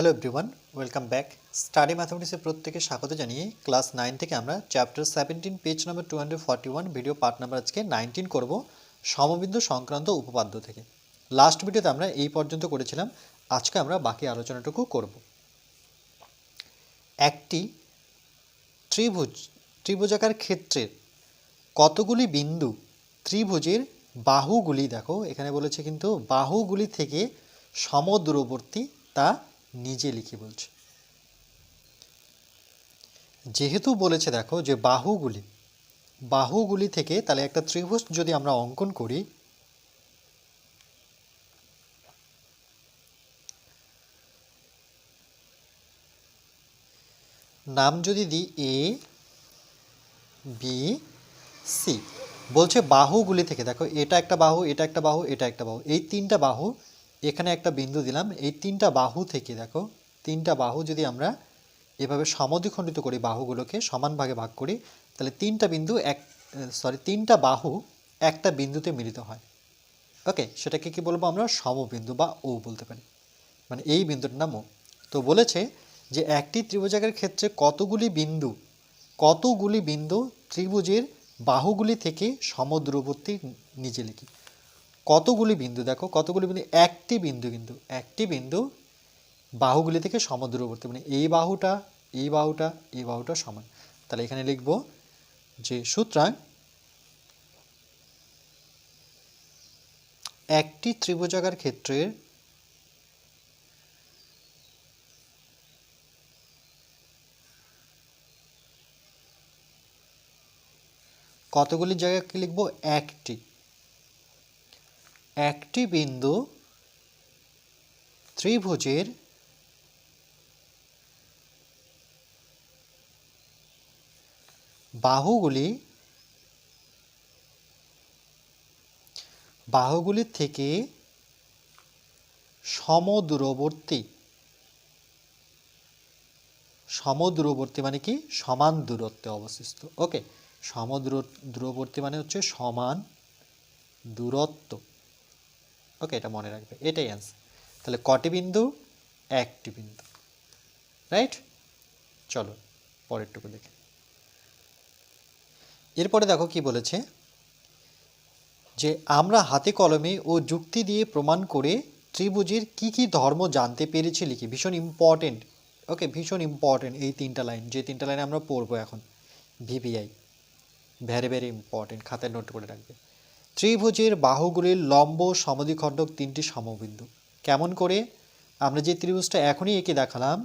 Hello everyone welcome back study ম্যাথামেটিক্সের প্রত্যেকে স্বাগত জানিয়ে ক্লাস নাইন থেকে আমরা chapter seventeen page number two hundred forty one video part number আজকে নাইনটিন করব সমবিন্দু সংক্রান্ত উপপাদ্য থেকে। লাস্ট ভিডিওতে আমরা এই পর্যন্ত করেছিলাম, আজকে আমরা বাকি আলোচনাটুকু করব। একটি ত্রিভুজ, ত্রিভুজাকার ক্ষেত্রের কতগুলি বিন্দু ত্রিভুজের বাহুগুলি দেখো, এখানে বলেছে কিন্তু বাহুগুলি থেকে সমদূরবর্তী তা নিজে লিখি বলছে। যেহেতু বলেছে দেখো যে বাহুগুলি বাহুগুলি থেকে তাহলে একটা ত্রিভুজ যদি আমরা অঙ্কন করি, নাম যদি দিই এ বি সি বলছে বাহুগুলি থেকে, দেখো এটা একটা বাহু, এটা একটা বাহু, এটা একটা বাহু, এই তিনটা বাহু এখানে একটা বিন্দু দিলাম, এই তিনটা বাহু থেকে দেখো, তিনটা বাহু যদি আমরা এভাবে সমদ্বিখণ্ডিত করি, বাহুগুলোকে সমান ভাগে ভাগ করি, তাহলে তিনটা বিন্দু এক সরি তিনটা বাহু একটা বিন্দুতে মিলিত হয়। ওকে সেটাকে কি বলব আমরা? সমবিন্দু বা ও বলতে পারি। মানে এই বিন্দুটার নাম ও তো বলেছে যে একটি ত্রিভুজাকার ক্ষেত্রে কতগুলি বিন্দু কতগুলি বিন্দু ত্রিভুজের বাহুগুলি থেকে সমদূরবর্তী নিজে লিখি? কতগুলি বিন্দু? দেখো, কতগুলি বিন্দু? একটি বিন্দু কিন্তু, একটি বিন্দু বাহুগুলি থেকে সমদূরবর্তী মানে এই বাহুটা এই বাহুটা এই বাহুটা সমান। তাহলে এখানে লিখব যে সুতরাং একটি ত্রিভুজাকার ক্ষেত্রের কতগুলি জায়গাকে লিখব? একটি। একটি বিন্দু ত্রিভুজের বাহুগুলি বাহুগুলির থেকে সমদূরবর্তী সমদূরবর্তী মানে কি? সমান দূরত্বে অবস্থিত। ওকে সমদূর দূরবর্তী মানে হচ্ছে সমান দূরত্ব। ওকে, এটা মনে রাখবে। এটাই অ্যান্সার তাহলে কটি বিন্দু? একটি বিন্দু। রাইট চলো, পরেরটুকু দেখে। এরপরে দেখো কি বলেছে? যে আমরা হাতে কলমে ও যুক্তি দিয়ে প্রমাণ করে ত্রিভুজের কি কি ধর্ম জানতে পেরেছি লিখি। ভীষণ ইম্পর্টেন্ট ওকে, ভীষণ ইম্পর্টেন্ট এই তিনটা লাইন যে তিনটা লাইন আমরা পড়ব এখন। ভিভিআই ভ্যারি ভ্যারি ইম্পর্টেন্ট খাতায় নোট করে রাখবে। ত্রিভুজের বাহুগুলির লম্ব সমদ্বিখণ্ডক তিনটি সমবিন্দু। কেমন করে? আমরা যে ত্রিভুজটা এখনই এঁকে দেখালাম,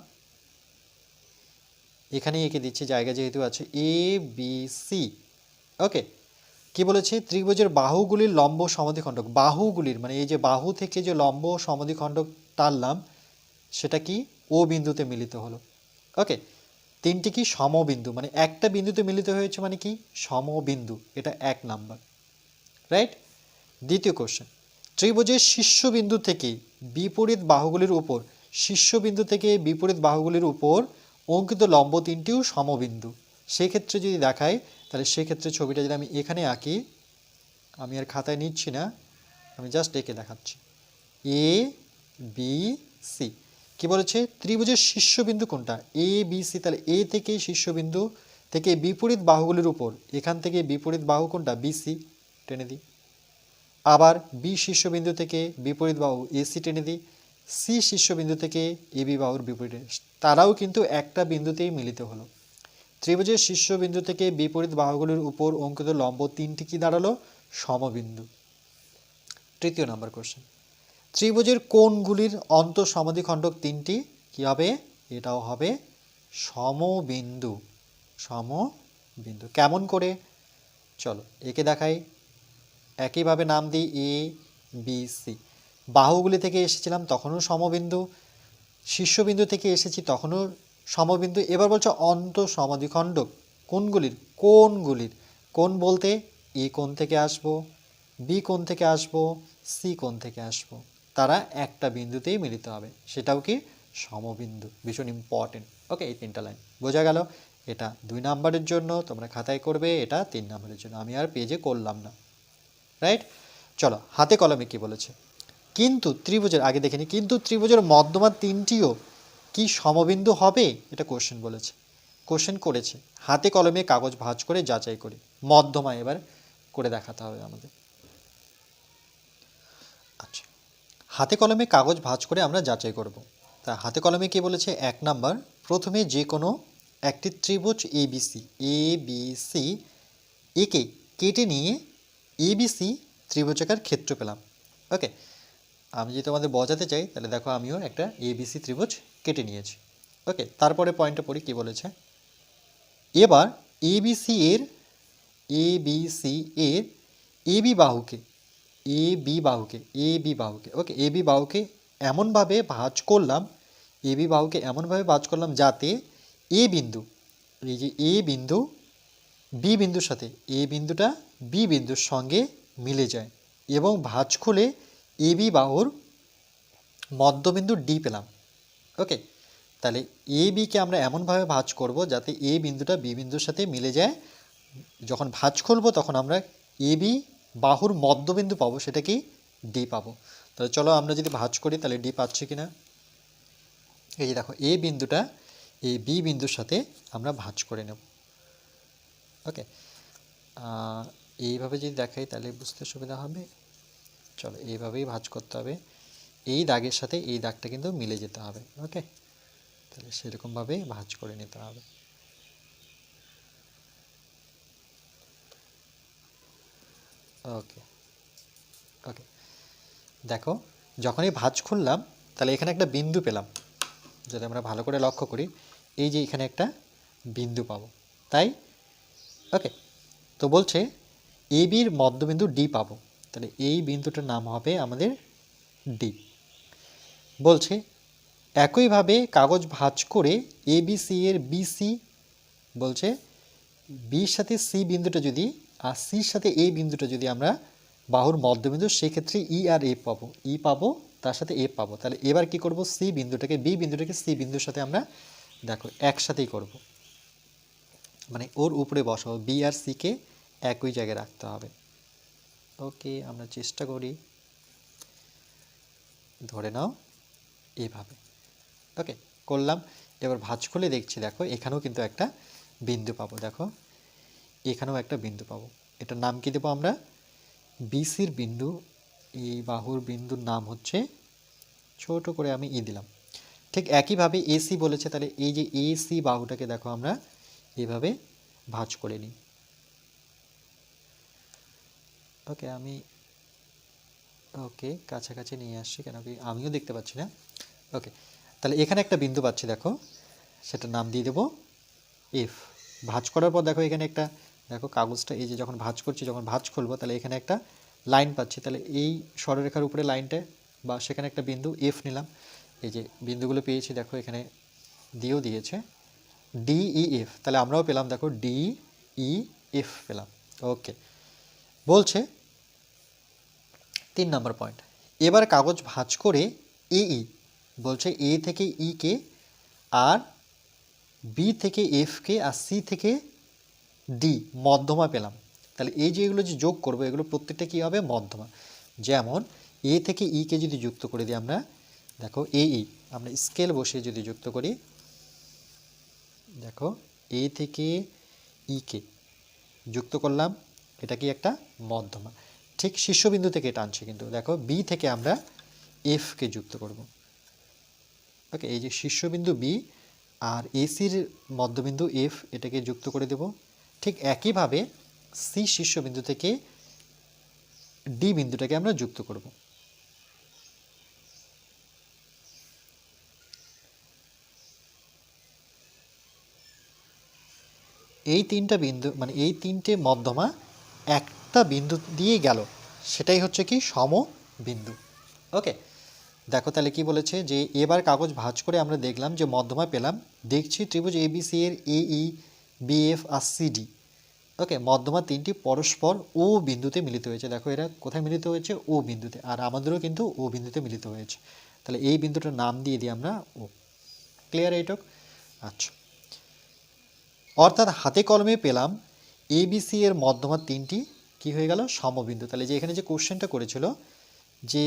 এখানেই এঁকে দিচ্ছি, জায়গা যেহেতু আছে এ বি সি ওকে কি বলেছে? ত্রিভুজের বাহুগুলির লম্ব সমদ্বিখণ্ডক বাহুগুলির মানে এই যে বাহু থেকে যে লম্ব সমদ্বিখণ্ডক টানলাম সেটা কি? ও বিন্দুতে মিলিত হলো। ওকে তিনটি কি সমবিন্দু? মানে একটা বিন্দুতে মিলিত হয়েছে মানে কি? সমবিন্দু। এটা এক নাম্বার। রাইট দ্বিতীয় কোশ্চেন ত্রিভুজের শীর্ষবিন্দু থেকে বিপরীত বাহুগুলির উপর, শীর্ষবিন্দু থেকে বিপরীত বাহুগুলির উপর অঙ্কিত লম্ব তিনটিও সমবিন্দু। সেক্ষেত্রে যদি দেখাই, তাহলে সেক্ষেত্রে ছবিটা যদি আমি এখানে আঁকি, আমি আর খাতায় নিচ্ছি না, আমি জাস্ট এঁকে দেখাচ্ছি। এ বি সি কি বলেছে? ত্রিভুজের শীর্ষবিন্দু কোনটা? এ বি সি তাহলে এ থেকে শীর্ষবিন্দু থেকে বিপরীত বাহুগুলির উপর, এখান থেকে বিপরীত বাহু কোনটা? বিসি টেনে দিই। আবার বি শীর্ষবিন্দু থেকে বিপরীত বাহু এসি টেনে দিই। সি শীর্ষবিন্দু থেকে এবি বাহুর বিপরীতে। তারাও কিন্তু একটা বিন্দুতেই মিলিত হলো। ত্রিভুজের শীর্ষবিন্দু থেকে বিপরীত বাহুগুলির উপর অঙ্কিত লম্ব তিনটি কি দাঁড়াল? সমবিন্দু। তৃতীয় নম্বর কোশ্চেন ত্রিভুজের কোণগুলির অন্ত সমাধিখণ্ডক তিনটি কি হবে? এটাও হবে সমবিন্দু। সমবিন্দু। কেমন করে? চলো, একে দেখাই। একইভাবে নাম দিই এ, বি, সি। বাহুগুলি থেকে এসেছিলাম, তখনও সমবিন্দু। শীর্ষবিন্দু থেকে এসেছি, তখনও সমবিন্দু। এবার বলছে অন্ত সমাধিখণ্ডক কোনগুলির? কোনগুলির? কোন বলতে এ কোণ থেকে আসব, বি কোণ থেকে আসব, সি কোণ থেকে আসব? তারা একটা বিন্দুতেই মিলিত হবে। সেটাও কি? সমবিন্দু। ভীষণ ইম্পর্টেন্ট ওকে, এই তিনটা লাইন বোঝা গেল? এটা দুই নাম্বারের জন্য তোমরা খাতায় করবে, এটা তিন নাম্বারের জন্য। আমি আর পেজে করলাম না। রাইট চলো, হাতে কলমে কি বলেছে? কিন্তু ত্রিভুজের, আগে দেখে নি, কিন্তু ত্রিভুজের মধ্যমা তিনটিও কি সমবিন্দু হবে? এটা কোশ্চেন বলেছে। কোশ্চেন করেছে। হাতে কলমে কাগজ ভাঁজ করে যাচাই করি। মধ্যমা এবার করে দেখাতে হবে আমাদের। আচ্ছা হাতে কলমে কাগজ ভাঁজ করে আমরা যাচাই করব। তা হাতে কলমে কি বলেছে? এক নাম্বার। প্রথমে যে কোনো একটি ত্রিভুজ এবিসি এ বি সি একে কেটে নিয়ে এবিসি ত্রিভুজাকার ক্ষেত্র পেলাম। ওকে আমি যদি তোমাদের বোঝাতে চাই, তাহলে দেখো আমিও একটা এবিসি ত্রিভুজ কেটে নিয়েছি। ওকে তারপরে পয়েন্টটা পড়ি, কি বলেছে? এবার এবিসি এর এবিসি এর এবি বাহুকে এ বি বাহুকে এ বি বাহুকে ওকে এ বি বাহুকে এমনভাবে ভাঁজ করলাম এ বি বাহুকে এমনভাবে ভাঁজ করলাম যাতে এ বিন্দু, এই যে এ বিন্দু বি বিন্দুর সাথে এ বিন্দুটা বি বিন্দুর সঙ্গে মিলে যায় এবং ভাঁজ খুলে এ বি বাহুর মধ্যবিন্দু ডি পেলাম। ওকে? তাহলে এ বিকে আমরা এমনভাবে ভাঁজ করব যাতে এ বিন্দুটা বি বিন্দুর সাথে মিলে যায়। যখন ভাঁজ খুলব তখন আমরা এ বি বাহুর মধ্যবিন্দু পাবো সেটা কি ডি পাবো। তাহলে চলো আমরা যদি ভাঁজ করি তাহলে ডি পাচ্ছি কিনা? এই যে দেখো, এ বিন্দুটা এই বি বিন্দুর সাথে আমরা ভাঁজ করে নেব। ওকে? এইভাবে যদি দেখাই তাহলে বুঝতে সুবিধা হবে। চলো এইভাবেই ভাঁজ করতে হবে। এই দাগের সাথে এই দাগটা কিন্তু মিলে যেতে হবে ওকে তাহলে সেরকমভাবে ভাঁজ করে নিতে হবে। ওকে ওকে দেখো, যখনই ভাঁজ খুললাম, তাহলে এখানে একটা বিন্দু পেলাম যদি আমরা ভালো করে লক্ষ্য করি। এই যে এখানে একটা বিন্দু পাবো, তাই? ওকে তো বলছে এ বির মধ্যবিন্দু ডি পাবো। তাহলে এই বিন্দুটার নাম হবে আমাদের ডি বলছে, একইভাবে কাগজ ভাঁজ করে এ বি সি এর বিসি বলছে বির সাথে সি বিন্দুটা যদি, আর সির সাথে এ বিন্দুটা যদি আমরা বাহুর মধ্যবিন্দু, সেক্ষেত্রে ই আর এ পাবো। ই পাবো, তার সাথে এ পাবো। তাহলে এবার কি করব? সি বিন্দুটাকে বি বিন্দুটাকে সি বিন্দুর সাথে আমরা দেখো, একসাথেই করব। মানে ওর উপরে বসাবো বি আর সিকে একই জায়গায় রাখতে হবে। ওকে, আমরা চেষ্টা করি। ধরে নাও, এভাবে। ওকে, করলাম। এবার ভাঁজ খুলে দেখছি, দেখো, এখানেও কিন্তু একটা বিন্দু পাবো, দেখো। এখানেও একটা বিন্দু পাবো। এটার নাম কি দেবো আমরা? বিসির বিন্দু, এই বাহুর বিন্দুর নাম হচ্ছে, ছোট করে আমি ই দিলাম। ঠিক একইভাবে এসি বলেছে, তাহলে এই যে এসি বাহুটাকে দেখো আমরা এইভাবে ভাঁজ করে নিই। ওকে, আমি ওকে কাছাকাছি নিয়ে আসছি কেন কি আমিও দেখতে পাচ্ছি না। ওকে, তাহলে এখানে একটা বিন্দু পাচ্ছি দেখো সেটা নাম দিয়ে দেবো এফ ভাঁজ করার পর দেখো এখানে একটা, দেখো কাগজটা, এই যে যখন ভাঁজ করছি, যখন ভাঁজ খুলবো, তাহলে এখানে একটা লাইন পাচ্ছি। তাহলে এই সরলরেখার উপরে লাইনটা বা সেখানে একটা বিন্দু এফ নিলাম। এই যে বিন্দুগুলো পেয়েছি, দেখো এখানে দিয়েও দিয়েছে। ডিই এফ তাহলে আমরাও পেলাম, দেখো ডি ই এফ পেলাম। ওকে, বলছে তিন নম্বর পয়েন্ট এবার কাগজ ভাঁজ করে এই বলছে এ থেকে ই কে, আর বি থেকে এফ কে, আর সি থেকে ডি, মধ্যমা পেলাম। তাহলে এই যে এগুলো যে যোগ করব, এগুলো প্রত্যেকটা কী হবে? মধ্যমা। যেমন এ থেকে ই কে যদি যুক্ত করে দিই আমরা, দেখো এ, ই, আমরা স্কেল বসিয়ে যদি যুক্ত করি, দেখো এ থেকে ই কে, যুক্ত করলাম, এটা কি একটা মধ্যমা। ঠিক শীর্ষবিন্দু থেকে এটা আনছে কিন্তু, দেখো বি থেকে আমরা এফকে যুক্ত করব। ওকে এই যে শীর্ষবিন্দু বি আর এসির মধ্যবিন্দু এফ এটাকে যুক্ত করে দেব। ঠিক একইভাবে সি শীর্ষবিন্দু থেকে ডি বিন্দুটাকে আমরা যুক্ত করব। এই তিনটা বিন্দু মানে এই তিনটে মধ্যমা একটা বিন্দু দিয়ে গেল। সেটাই হচ্ছে কি সম বিন্দু ওকে, দেখো তাহলে কি বলেছে যে এবার কাগজ ভাঁজ করে আমরা দেখলাম যে মধ্যমা পেলাম। দেখছি ত্রিভুজ এবিসি এর এ ই বিএফ আর সিডি ওকে, মধ্যমা তিনটি পরস্পর ও বিন্দুতে মিলিত হয়েছে। দেখো এরা কোথায় মিলিত হয়েছে? ও বিন্দুতে। আর আমাদেরও কিন্তু ও বিন্দুতে মিলিত হয়েছে। তাহলে এই বিন্দুটার নাম দিয়ে দিই আমরা ও ক্লিয়ার এইটক আচ্ছা। অর্থাৎ হাতে কলমে পেলাম এবিসি এর মধ্যমা তিনটি কি হয়ে গেল? সমবিন্দু। তাহলে যে এখানে যে কোশ্চেনটা করেছিল, যে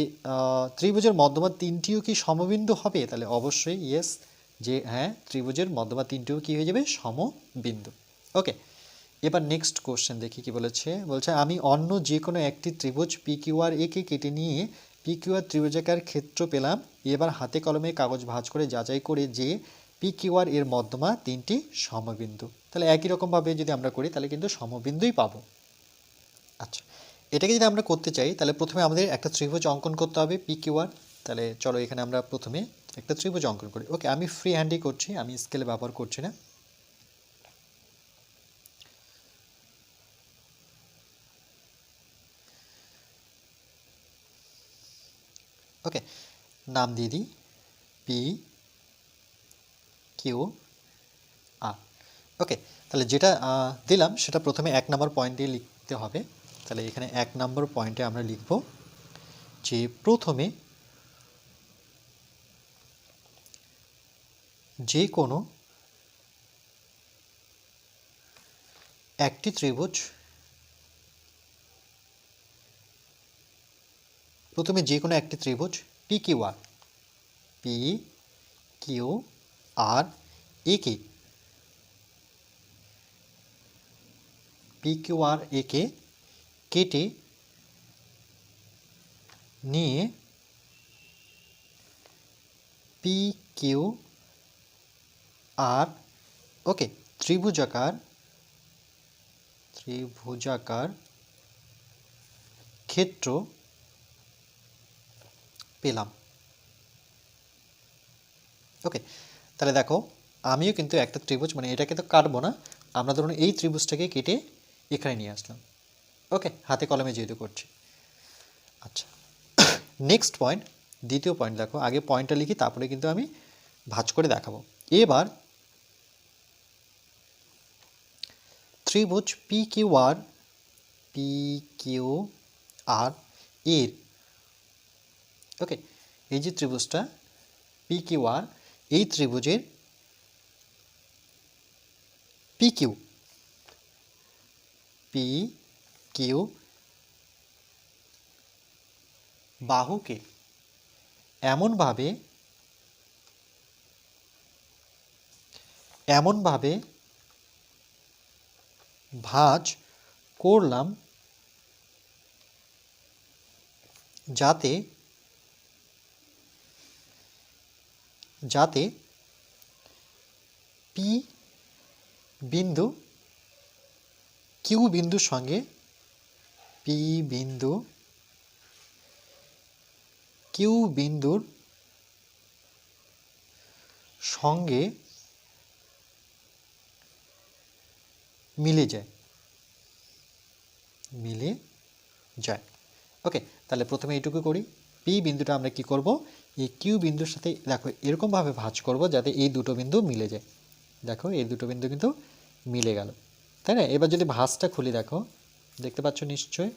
ত্রিভুজের মধ্যমা তিনটিও কি সমবিন্দু হবে? তাহলে অবশ্যই ইয়েস যে হ্যাঁ ত্রিভুজের মধ্যমা তিনটিও কী হয়ে যাবে? সমবিন্দু। ওকে এবার নেক্সট কোশ্চেন দেখি কি বলেছে? বলছে, আমি অন্য যে কোনো একটি ত্রিভুজ পি কিউআর একে কেটে নিয়ে পি কিউআর ত্রিভুজাকার ক্ষেত্র পেলাম। এবার হাতে কলমে কাগজ ভাঁজ করে যাচাই করে যে পি কিউআর এর মধ্যমা তিনটি সমবিন্দু। তাহলে একই রকমভাবে যদি আমরা করি, তাহলে কিন্তু সমবিন্দুই পাবো। আচ্ছা এটাকে যদি আমরা করতে চাই, তাহলে প্রথমে আমাদের একটা ত্রিভুজ অঙ্কন করতে হবে পি কিউআর তাহলে চলো এখানে আমরা প্রথমে একটা ত্রিভুজ অঙ্কন করি। ওকে, আমি ফ্রি হ্যান্ডই করছি, আমি স্কেলে ব্যবহার করছি না। ওকে, নাম দিয়ে দিই পি কিউ আর ওকে, তাহলে যেটা দিলাম, সেটা প্রথমে এক নম্বর পয়েন্ট দিয়ে লিখতে হবে। তাহলে এখানে এক নম্বর পয়েন্টে আমরা লিখব যে প্রথমে যে কোনো একটি ত্রিভুজ প্রথমে যে কোনো একটি ত্রিভুজ P Q R P Q R একে পি কিউ আর একে কেটে নিয়ে পি কিউ আর, ওকে, ত্রিভুজাকার ত্রিভুজাকার ক্ষেত্র পেলাম। ওকে, তাহলে দেখো, আমিও কিন্তু একটা ত্রিভুজ মানে এটাকে তো কাটবো না, আমরা ধরুন এই ত্রিভুজটাকে কেটে এখানে নিয়ে আসলাম। ওকে হাতে কলমে যেহেতু করছি। আচ্ছা। নেক্সট পয়েন্ট দ্বিতীয় পয়েন্ট দেখো, আগে পয়েন্টটা লিখি, তারপরে কিন্তু আমি ভাঁজ করে দেখাবো। এবার ত্রিভুজ P Q R P Q R এর। ওকে এই যে ত্রিভুজটা পি কিউ আর এই ত্রিভুজের পি কিউ পি কিউ বাহুকে এমনভাবে এমনভাবে ভাঁজ করলাম যাতে যাতে পি বিন্দু কিউ বিন্দুর সঙ্গে পি বিন্দু কিউ বিন্দুর সঙ্গে মিলে যায়। মিলে যায়। ওকে তাহলে প্রথমে এইটুকু করি। পি বিন্দুটা আমরা কি করব? এই কিউ বিন্দুর সাথে, দেখো, এরকমভাবে ভাঁজ করব যাতে এই দুটো বিন্দু মিলে যায়। দেখো, এই দুটো বিন্দু কিন্তু মিলে গেল। তাই না? এবার যদি ভাঁজটা খুলি, দেখো। দেখতে পাচ্ছ নিশ্চয়ই?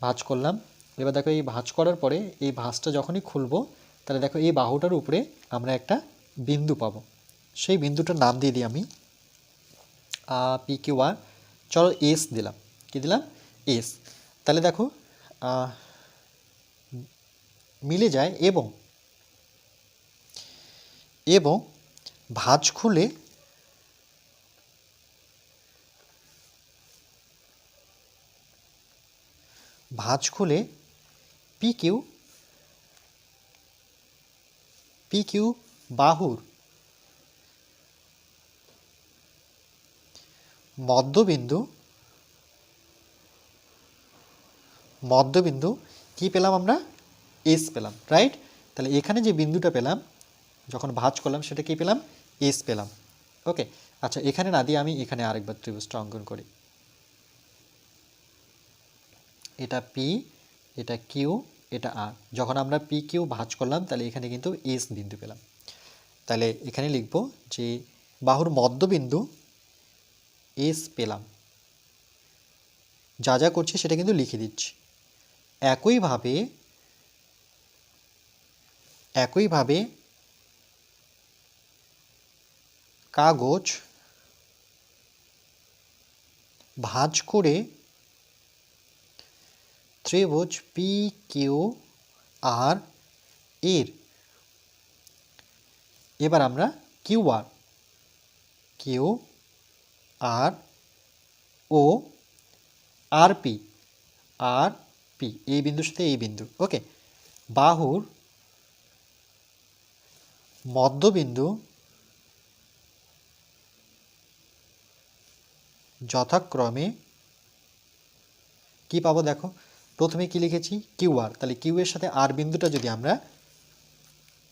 ভাঁজ করলাম। এবার দেখো এই ভাঁজ করার পরে এই ভাঁজটা যখনই খুলবো, তাহলে দেখো এই বাহুটার উপরে আমরা একটা বিন্দু পাবো। সেই বিন্দুটার নাম দিয়ে দিই আমি পি, কিউ, আর। চলো এস দিলাম। কি দিলাম? এস। তাহলে দেখো মিলে যায় এবং এবং ভাঁজ খুলে ভাঁজ খুলে পি কিউ পি কিউ বাহুর মধ্যবিন্দু মধ্যবিন্দু কি পেলাম আমরা? এস পেলাম রাইট তাহলে এখানে যে বিন্দুটা পেলাম, যখন ভাঁজ করলাম সেটা কি পেলাম? এস পেলাম ওকে আচ্ছা এখানে না দিয়ে আমি এখানে আরেকবার ত্রিভুজটা অঙ্কন করি। এটা পি এটা কিউ এটা আর যখন আমরা পি কিউ ভাঁজ করলাম, তাহলে এখানে কিন্তু এস বিন্দু পেলাম। তাহলে এখানে লিখব যে বাহুর মধ্যবিন্দু এস পেলাম। যা যা করছে সেটা কিন্তু লিখে দিচ্ছি। একইভাবে একইভাবে কাগজ ভাঁজ করে ত্রিভুজ পি কিউ আর এর। এবার আমরা কিউ আর কিউ আর ও আর পি আর পি এই বিন্দুর সাথে এই বিন্দু। ওকে বাহুর মধ্যবিন্দু যথাক্রমে কি পাবো দেখো? প্রথমে কি লিখেছি? Q R. তাহলে কিউ এর সাথে আর বিন্দুটা যদি আমরা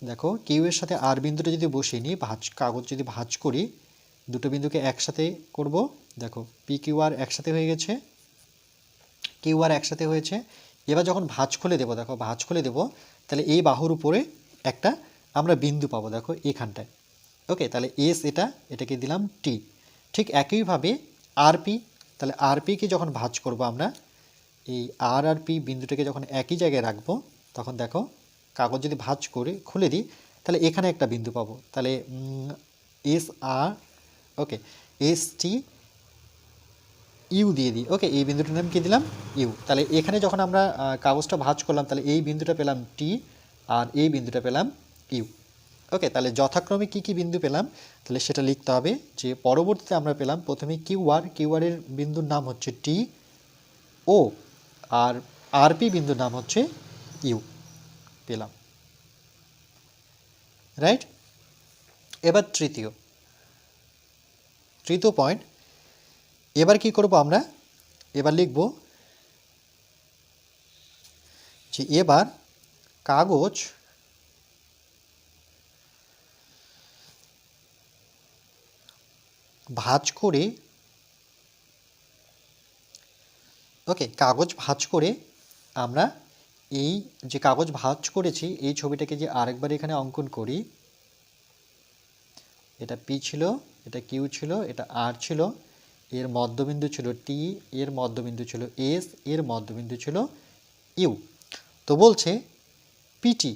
দেখো, কিউ এর সাথে আর বিন্দুটা যদি বসিয়ে নিই, ভাঁজ, কাগজ যদি ভাঁজ করি, দুটো বিন্দুকে একসাথে করব। দেখো, পি কিউ আর একসাথে হয়ে গেছে, কিউ আর একসাথে হয়েছে। এবার যখন ভাঁজ খুলে দেবো, দেখো, ভাঁজ খুলে দেবো, তাহলে এই বাহুর উপরে একটা আমরা বিন্দু পাবো, দেখো, এখানটায়। ওকে, তাহলে এস এটা, এটাকে দিলাম টি। ঠিক একইভাবে আরপি তাহলে আরপিকে যখন ভাঁজ করব আমরা এই আর আর পি বিন্দুটাকে যখন একই জায়গায় রাখব, তখন দেখো কাগজ যদি ভাঁজ করে খুলে দিই, তাহলে এখানে একটা বিন্দু পাবো। তাহলে S R okay S T U দিয়ে দিই। ওকে এই বিন্দুটার নাম কি দিলাম? ইউ তাহলে এখানে যখন আমরা কাগজটা ভাঁজ করলাম, তাহলে এই বিন্দুটা পেলাম টি আর এই বিন্দুটা পেলাম ইউ ওকে তাহলে যথাক্রমে কি কি বিন্দু পেলাম? তাহলে সেটা লিখতে হবে যে পরবর্তীতে আমরা পেলাম প্রথমে কিউ আর কিউ আরের বিন্দুর নাম হচ্ছে টি ও আর আরপি বিন্দুর নাম হচ্ছে ইউ। পেলাম। রাইট এবার তৃতীয়। তৃতীয় পয়েন্ট এবার কি করব আমরা? এবার লিখব যে এবার কাগজ ভাঁজ করে ওকে কাগজ ভাঁজ করে আমরা এই যে কাগজ ভাঁজ করেছি, এই ছবিটাকে যে আরেকবার এখানে অঙ্কন করি, এটা পি ছিল, এটা কিউ ছিল, এটা আর ছিল, এর মধ্যবিন্দু ছিল টি এর মধ্যবিন্দু ছিল এস এর মধ্যবিন্দু ছিল ইউ তো বলছে পিটি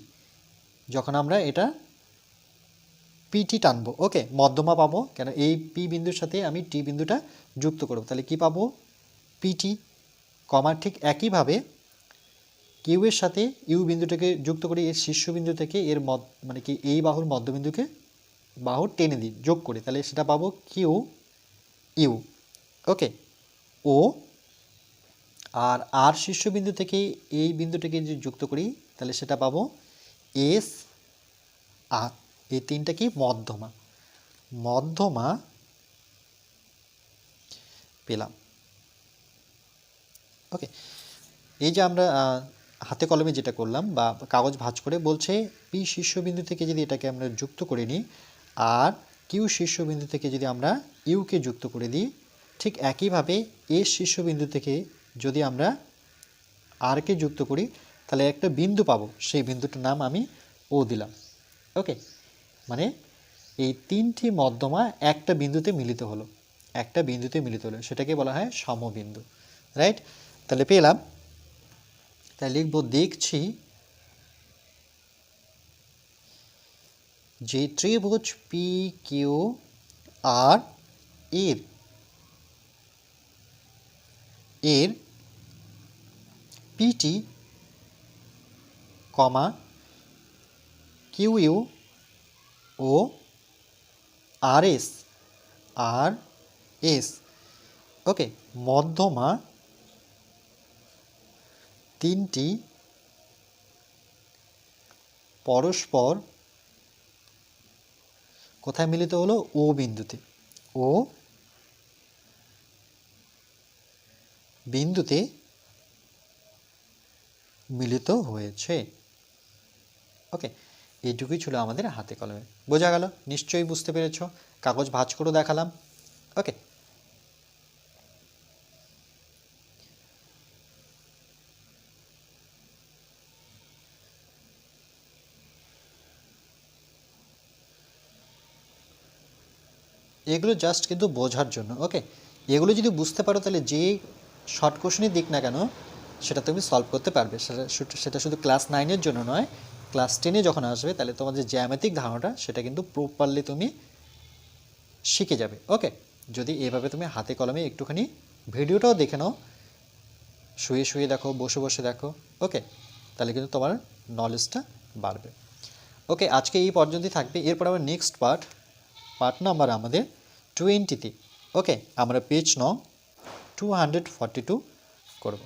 যখন আমরা এটা পিটি টানবো ওকে মধ্যমা পাবো, কেন এই পি বিন্দুর সাথে আমি টি বিন্দুটা যুক্ত করব, তাহলে কি পাবো? পিটি কমার ঠিক একইভাবে কিউ এর সাথে ইউ বিন্দুটাকে যুক্ত করি এর শীর্ষবিন্দু থেকে এর মদ মানে কি, এই বাহুর মধ্যবিন্দুকে বাহুর টেনে দিই, যোগ করি। তাহলে সেটা পাবো কিউ, ইউ। ওকে। ও আর আর শীর্ষবিন্দু থেকে এই বিন্দুটাকে যদি যুক্ত করি, তাহলে সেটা পাবো এস আর এই তিনটা কি মধ্যমা। মধ্যমা পেলাম। ওকে এই যে আমরা হাতে কলমে যেটা করলাম বা কাগজ ভাঁজ করে বলছে পি শীর্ষবিন্দু থেকে যদি এটাকে আমরা যুক্ত করে নিই আর কিউ শীর্ষবিন্দু থেকে যদি আমরা ইউকে যুক্ত করে দিই, ঠিক একইভাবে এ শীর্ষবিন্দু থেকে যদি আমরা আরকে যুক্ত করি, তাহলে একটা বিন্দু পাবো। সেই বিন্দুটার নাম আমি ও দিলাম। ওকে মানে এই তিনটি মধ্যমা একটা বিন্দুতে মিলিত হলো। একটা বিন্দুতে মিলিত হলো। সেটাকে বলা হয় সমবিন্দু। রাইট তাহলে পেলাম। তাই লিখব দেখছি যে ত্রিভুজ পি কিউ আর এর এর পিটি কমা কিউ ইউ ও R S R S okay মধ্যমা তিনটি পরস্পর কোথায় মিলিত হলো? ও বিন্দুতে। ও বিন্দুতে মিলিত হয়েছে। ওকে, এইটুকুই ছিল আমাদের হাতে কলমে। বোঝা গেল, নিশ্চয়ই বুঝতে পেরেছ। কাগজ ভাঁজ করে দেখালাম। ওকে। এগুলো জাস্ট কিন্তু বোঝার জন্য ওকে এগুলো যদি বুঝতে পারো, তাহলে যে শর্ট কোশ্চেনই দিক না কেন, সেটা তুমি সলভ করতে পারবে। সেটা সেটা শুধু ক্লাস নাইনের জন্য নয় ক্লাস টেনে যখন আসবে, তাহলে তোমাদের জ্যামিতিক ধারণাটা, সেটা কিন্তু প্রপারলি তুমি শিখে যাবে ওকে যদি এভাবে তুমি হাতে কলমে একটুখানি ভিডিওটাও দেখে নাও, শুয়ে শুয়ে দেখো, বসে বসে দেখো ওকে তাহলে কিন্তু তোমার নলেজটা বাড়বে। ওকে আজকে এই পর্যন্তই থাকবে। এরপর আবার নেক্সট পার্ট পার্ট নাম্বার আমাদের টোয়েন্টিতে। ওকে আমরা পেজ ন টু হান্ড্রেড ফর্টি টু করব।